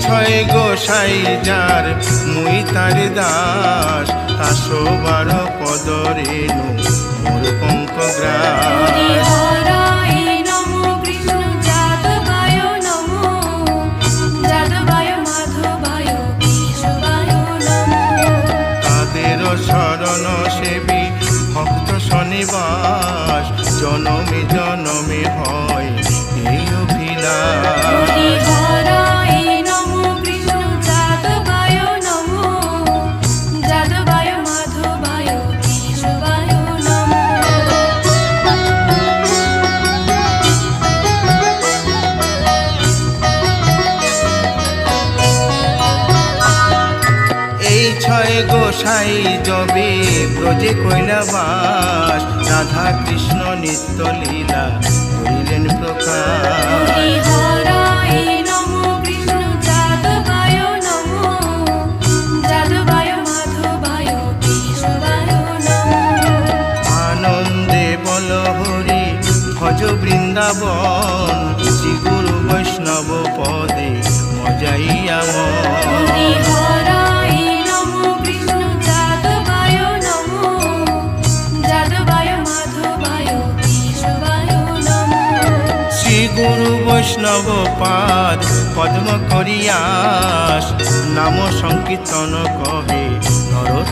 ছয় গোসাই যার মুই তার দাস আসো বারো পদ রেণু মোর পঙ্ক ছয় গোসাই যবে ব্রজে কৈলাবাস। রাধা কৃষ্ণ নিত্য লীলা করিলেন প্রকাশ। হরি হরায় বৈষ্ণব পাদ পদ্ম করিয়াস। নাম সংকীর্তন কবে? নরোত্তম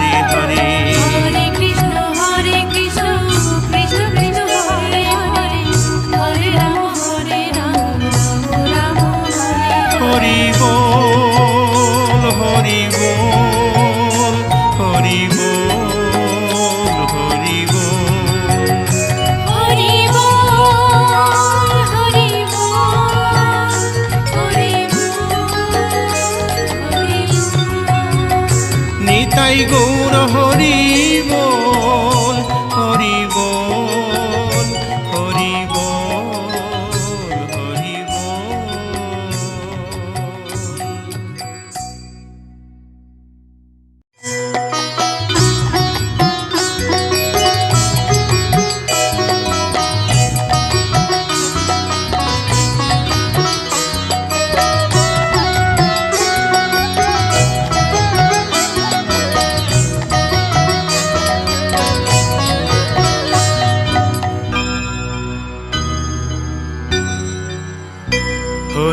no.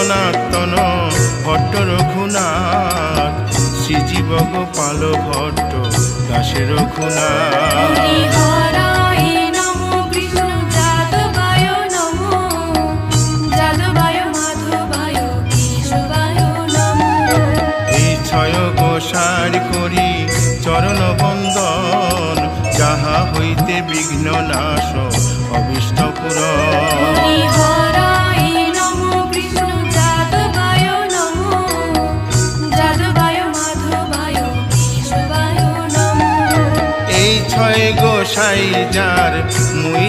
সনাতন ভট্ট রঘুনাথ শ্রীজীব গোপাল ভট্ট দাসের রঘুনাথ। ছয় যার মুই